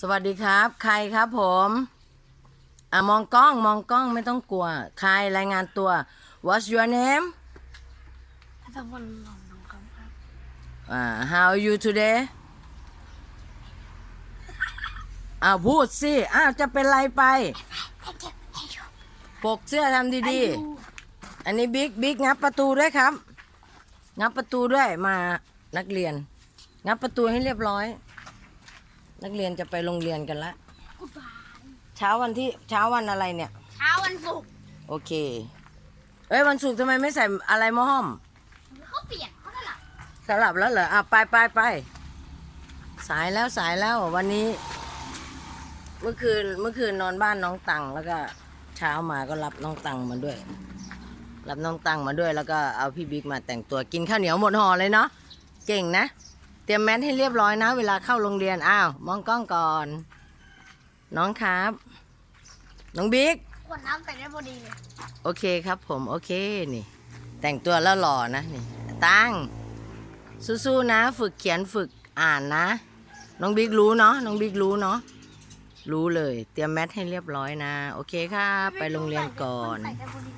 สวัสดีครับ ใครครับผมอะมองกล้องมองกล้องไม่ต้องกลัว ใครรายงานตัว What's your name อัตพลหลงน้องครับครับ อ่า How are you today อ้าวพูดสิอ้าวจะเป็นไรไปให้เก็บให้ชมปกเสื้อทำดีๆ อันนี้บิ๊กบิ๊กงับประตูด้วยครับ งับประตูด้วยมานักเรียน งับประตูให้เรียบร้อย นักเรียนจะไปโรงเรียนกันละกูบายเช้าวันที่เช้าวันอะไรเนี่ย เช้าวันศุกร์โอเค เอ้ยวันศุกร์ทำไมไม่ใส่อะไรมาห้อมเขาเปลี่ยนเขาได้หรอสลับแล้วเหรอ อะไปไปไป สายแล้วสายแล้ววันนี้ เมื่อคืนเมื่อคืนนอนบ้านน้องตังแล้วก็เช้ามาก็รับน้องตังมาด้วย รับน้องตังมาด้วยแล้วก็เอาพี่บิ๊กมาแต่งตัวกินข้าวเหนียวหมดห่อเลยเนาะ เก่งนะ เตรียมแมสให้เรียบร้อยนะ เวลาเข้าโรงเรียน อ้าว มองกล้องก่อน น้องครับ น้องบิ๊กขวดน้ำใส่ได้พอดีเลยโอเคครับผม โอเคนี่ แต่งตัวแล้วหล่อนะนี่ ตั้ง สู้ๆนะ ฝึกเขียนฝึกอ่านนะ น้องบิ๊กรู้เนาะน้องบิ๊กรู้เนาะรู้เลย เตรียมแมทให้เรียบร้อยนะ โอเคครับไปโรงเรียนก่อน ใส่ได้พอดี